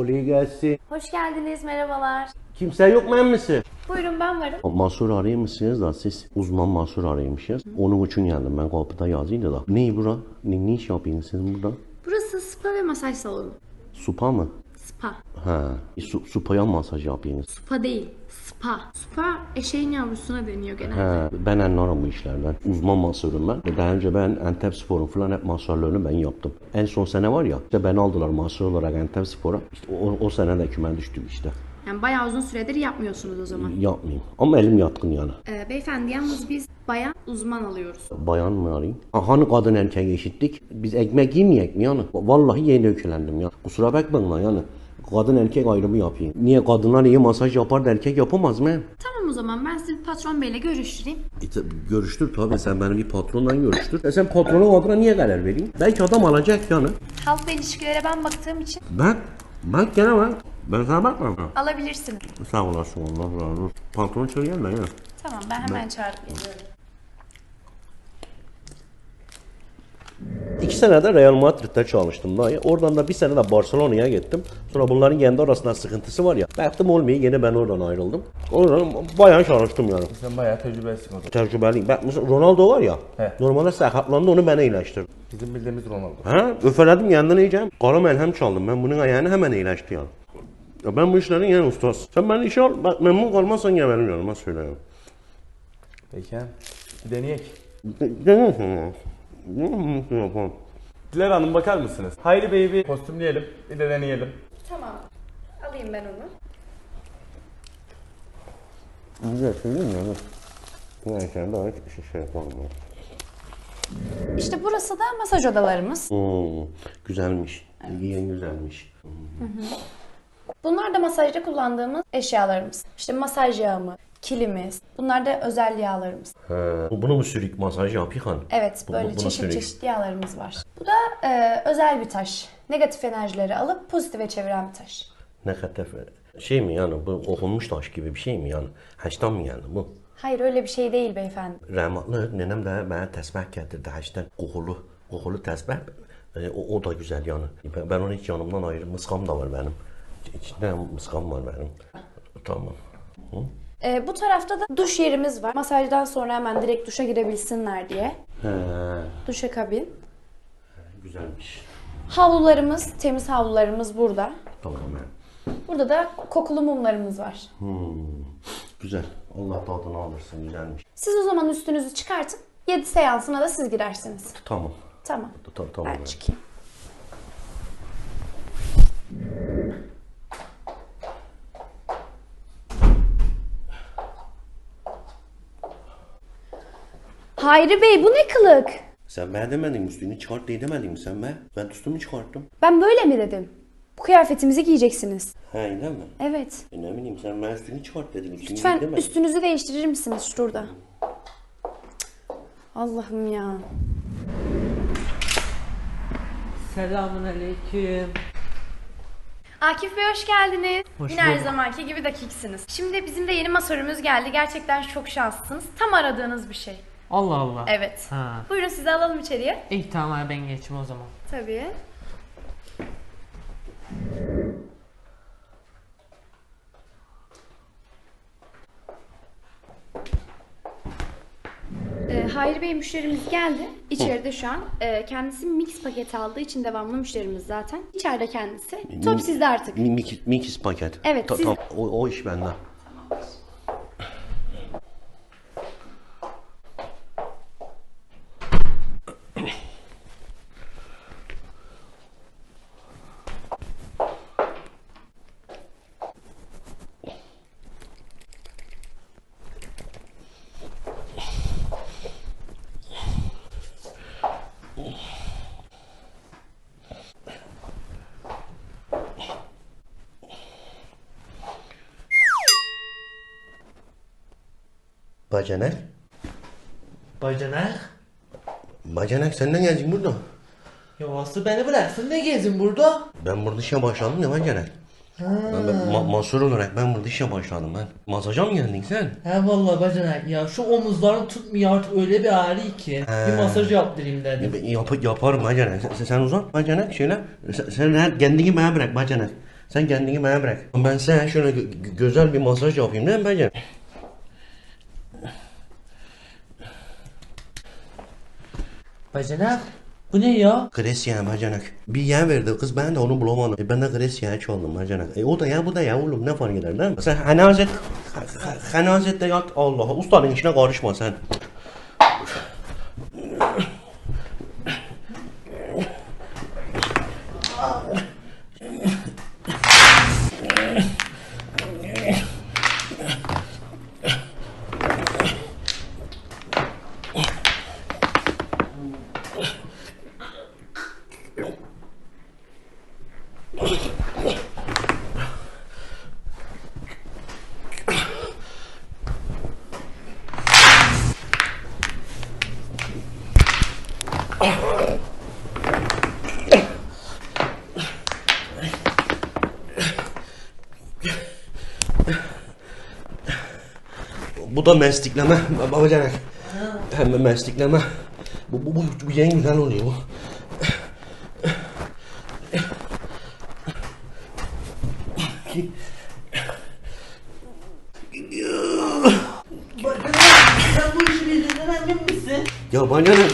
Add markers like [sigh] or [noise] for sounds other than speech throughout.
Kolay gelsin. Hoş geldiniz, merhabalar. Kimse yok mu emmisi? Buyurun ben varım. Masur araymışsınız da siz uzman masur araymışsınız. Onun için geldim ben kapıda yazıydı da. Ne bura? Ne, ne iş yapıyorsunuz siz burada? Burası spa ve masaj salonu. Supa mı? Spa. Ha, su, supaya masaj yapıyorsunuz. Spa değil, spa. Spa eşeğin yavrusuna deniyor genelde. Ha, ben anlarım bu işlerden. Uzman masörüm ben. Daha önce ben Antep Spor'un falan hep masörlerini ben yaptım. En son sene var ya, işte beni aldılar masör olarak Antep Spor'a. İşte o, o sene de küme düştüm işte. Yani bayağı uzun süredir yapmıyorsunuz o zaman. Yapmayayım. Ama elim yatkın yani. Ee, beyefendi yalnız biz bayağı uzman alıyoruz. Bayan mı arayayım? Ha, Hani kadın erkek eşittik? Biz ekmek yemeyek mi yani? Vallahi yeni ökülendim ya. Kusura bakmayın lan yani. Kadın erkek ayrımı yapayım. Niye kadınlar iyi masaj yapar da erkek yapamaz mı? Tamam o zaman ben sizi patron beyle görüştüreyim. E, tabi görüştür tabii sen benim bir patronla görüştür. E sen patronun adına niye karar vereyim? Belki adam alacak yani. Halkla ilişkilere ben baktığım için Ben, ben gene ben. Ben sana bakmam. alabilirsiniz. Sağ olasın Allah razı olsun. Patron çağırayım ben ya. Tamam ben hemen çağırıp geliyorum. İki sene de Real Madrid'de çalıştım dayı. Oradan da bir sene de Barcelona'ya gittim. Sonra bunların kendi arasında sıkıntısı var ya. Baktım olmuyor yine ben oradan ayrıldım. Oradan bayağı çalıştım yani. Sen bayağı tecrübelisin o zaman. Tecrübeliyim. Ben, mesela Ronaldo var ya. He. Normalde sakatlandı onu ben iyileştirdim. Bizim bildiğimiz Ronaldo. Ha, öfeledim kendini iyice. Kara melhem çaldım. Ben bunun ayağını hemen iyileşti yani. Ya ben bu işlerin yani ustas. Sen beni işe al, bak memnun kalmazsan ya benim yanıma söyle ya. Peki. Bir deneyek. Dilara Hanım bakar mısınız? Hayri Bey'i bir kostümleyelim. Bir de deneyelim. Tamam. Alayım ben onu. Güzel söyleyeyim mi? Evet. Bu erken daha hiç şey, şey yapalım. ya. İşte burası da masaj odalarımız. Hmm, güzelmiş. Giyen güzelmiş. Bunlar da masajda kullandığımız eşyalarımız. İşte masaj yağımı, kilimiz. Bunlar da özel yağlarımız. He. Bunu mu sürük masaj yapıyor? Evet, Bu- böyle bu- buna çeşit sürük. çeşit yağlarımız var. Bu da e, özel bir taş. Negatif enerjileri alıp pozitife çeviren bir taş. Ne kadar şey mi yani bu okunmuş taş gibi bir şey mi yani? Haçtan mı geldi bu? Hayır öyle bir şey değil beyefendi. Rahmetli nenem de bana tesbih getirdi haçtan kokulu. Kokulu tesbih. E, o, o da güzel yani. Ben, ben onu hiç yanımdan ayırım. Mıskam da var benim. İç- İçinde mıskam var benim. Tamam. E, bu tarafta da duş yerimiz var. Masajdan sonra hemen direkt duşa girebilsinler diye. He, Duşa kabin. güzelmiş. Havlularımız, temiz havlularımız burada. Tamam ben. Burada da kokulu mumlarımız var. Güzel. Allah tadını alırsın. Güzelmiş. Siz o zaman üstünüzü çıkartın. 7 seansına da siz girersiniz. Tamam. Tamam. Ta- tamam. Ben çıkayım. Hayri Bey bu ne kılık? Sen ben demedin mi üstünü çıkart diye demedin mi sen be? Ben üstümü çıkarttım. Ben böyle mi dedim? Bu kıyafetimizi giyeceksiniz. Ha öyle mi? Evet. E ne bileyim sen ben üstünü çıkart dedin. Üstünü Lütfen demedin. üstünüzü değiştirir misiniz şurada? Allah'ım ya. Selamun aleyküm. Akif Bey hoş geldiniz. Hoş Yine her bulduk. zamanki gibi dakiksiniz. Şimdi bizim de yeni masörümüz geldi. Gerçekten çok şanslısınız. Tam aradığınız bir şey. Allah Allah. Evet. Ha. Buyurun sizi alalım içeriye. İyi tamam ben geçeyim o zaman. Tabii. Ee, Hayri Bey müşterimiz geldi. İçeride şu an. Ee, kendisi mix paketi aldığı için devamlı müşterimiz zaten. İçeride kendisi. Top sizde artık. Mi- Mikis, mikis paket. Evet, Ta- siz- tamam. O, o iş bende. Bacanak. Bacanak. Bacanak sen ne geldin burada? Ya Aslı beni bıraksın ne gezin burada? Ben burada işe başladım ya Bacanak. Ben, ben ma- masör olarak ben burada işe başladım ben. Masaja mı geldin sen? He vallahi bacanak ya şu omuzların tutmuyor artık öyle bir ağrı ki. Bir masaj yaptırayım dedim. Ya Yap, yaparım Bacanak. Sen, sen uzan Bacanak şöyle. Sen, sen kendini bana bırak Bacanak. Sen kendini bana bırak. Ben sana şöyle güzel bir masaj yapayım değil mi bacanak? Bacanak. Bu ne ya? Kresya bacanak. Bir yer verdi kız ben de onu bulamadım. E, ben de Kresya'ya çaldım bacanak. E, o da ya bu da ya oğlum ne fark eder mi? Sen hanazet, hanazette yat Allah. Ustanın işine karışma sen. Bu da meslikleme bacanak. Hem meslikleme. Bu, bu, bu, bu yeni güzel oluyor bu. Ya bacanak.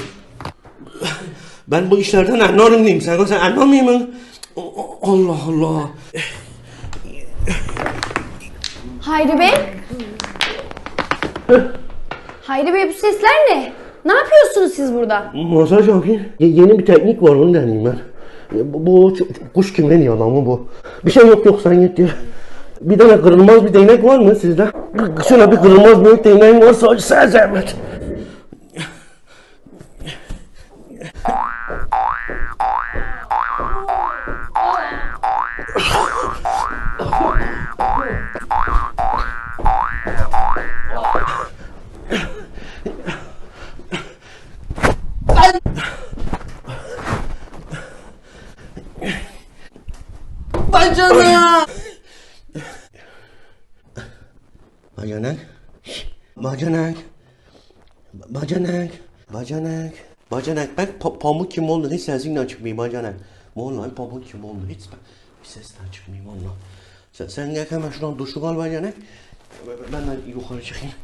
Ben bu işlerden anlarım diyeyim. Sen, sen anlamıyor musun? Allah Allah. Hayri Bey? [laughs] Hayri Bey bu sesler ne? Ne yapıyorsunuz siz burada? Masaj yapayım. Ye- yeni bir teknik var onu deneyeyim ben. E, Bu, bu ç- kuş kimliği adamı bu. Bir şey yok yok sen git diyor. Bir tane kırılmaz bir değnek var mı sizde? Şuna bir kırılmaz büyük değneğin varsa sen zahmet. Bacanak. Bacanak. Bacanak. Bacanak. Bacanak. Bacanak ben pa- pamuk kim oldu hiç sesinle çıkmayayım bacanak. Vallahi pamuk kim oldu hiç bir sesten çıkmayayım valla. Sen, sen gel hemen şuradan duşu al bacanak. Ben de yukarı çıkayım.